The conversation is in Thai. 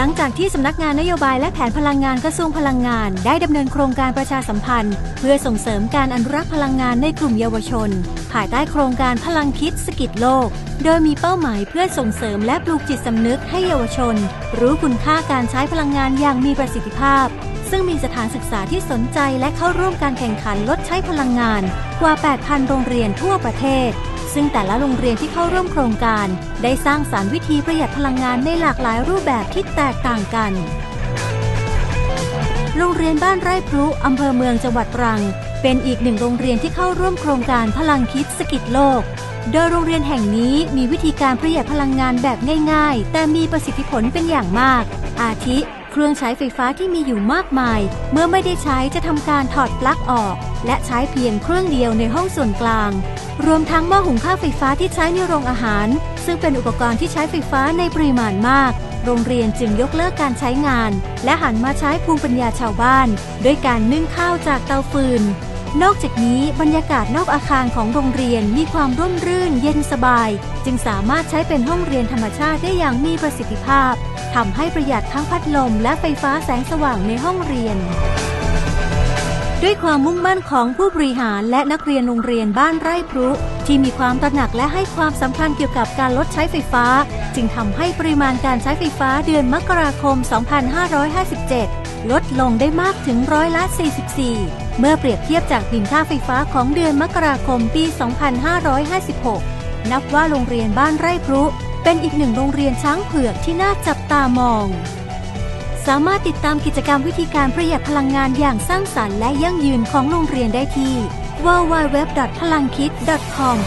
หลังจากที่สำนักงานนโยบายและแผนพลังงานกระทรวงพลังงาน ได้ดำเนินโครงการประชาสัมพันธ์ เพื่อส่งเสริมการอนุรักษ์พลังงานในกลุ่มเยาวชน ภายใต้โครงการพลังคิดสกิดโลก โดยมีเป้าหมายเพื่อส่งเสริมและปลูกจิตสำนึกให้เยาวชน รู้คุณค่าการใช้พลังงานอย่างมีประสิทธิภาพ ซึ่งมีสถานศึกษาที่สนใจและเข้าร่วมการแข่งขันลดใช้พลังงาน กว่า 8,000 โรงเรียนทั่วประเทศ ซึ่งแต่ละโรงเรียนที่เข้าร่วมโครงการ ได้สร้างสารรค์วิธีประหยัดพลังงานในหลากหลายรูปแบบที่แตกต่างกัน โรงเรียนบ้านไร่พลุอำเภอเมืองจังหวัดตรัง เป็นอีกหนึ่งโรงเรียนที่เข้าร่วมโครงการพลังคิดสกิดโลก โดยโรงเรียนแห่งนี้มีวิธีการประหยัดพลังงานแบบง่าย ๆ แต่มีประสิทธิผลเป็นอย่างมาก อาทิ เครื่องใช้ไฟฟ้าที่มีอยู่มากมาย เมื่อไม่ได้ใช้จะทำการถอดปลั๊กออก และใช้เพียงเครื่องเดียวในห้องส่วนกลาง รวมทั้งหม้อหุงข้าวไฟฟ้าที่ใช้ในโรงอาหาร ซึ่งเป็นอุปกรณ์ที่ใช้ไฟฟ้าในปริมาณมาก โรงเรียนจึงยกเลิกการใช้งาน และหันมาใช้ภูมิปัญญาชาวบ้าน ด้วยการนึ่งข้าวจากเตาฟืน นอกจากนี้บรรยากาศนอกอาคารของโรงเรียนมีความร่มรื่น เย็นสบาย จึงสามารถใช้เป็นห้องเรียนธรรมชาติได้อย่างมีประสิทธิภาพทำให้ประหยัดทั้งพัดลมและไฟฟ้าแสงสว่างในห้องเรียน ด้วยความมุ่งมั่นของผู้บริหารและนักเรียนโรงเรียนบ้านไร่พรุที่มีความตระหนักและให้ความสำคัญเกี่ยวกับการลดใช้ไฟฟ้า จึงทำให้ปริมาณการใช้ไฟฟ้าเดือนมกราคม 2557 ลดลงได้มากถึงร้อยละ 44 เมื่อเปรียบเทียบจากบินค่าไฟฟ้าของเดือนมกราคมปี 2556 นับว่าโรงเรียนบ้านไร่พรุเป็นอีกหนึ่งโรงเรียนช้างเผือกที่น่าจับตามอง สามารถติดตามกิจกรรมวิธีการประหยัดพลังงานอย่างสร้างสรรค์และยั่งยืนของโรงเรียนได้ที่ www.palangkit.com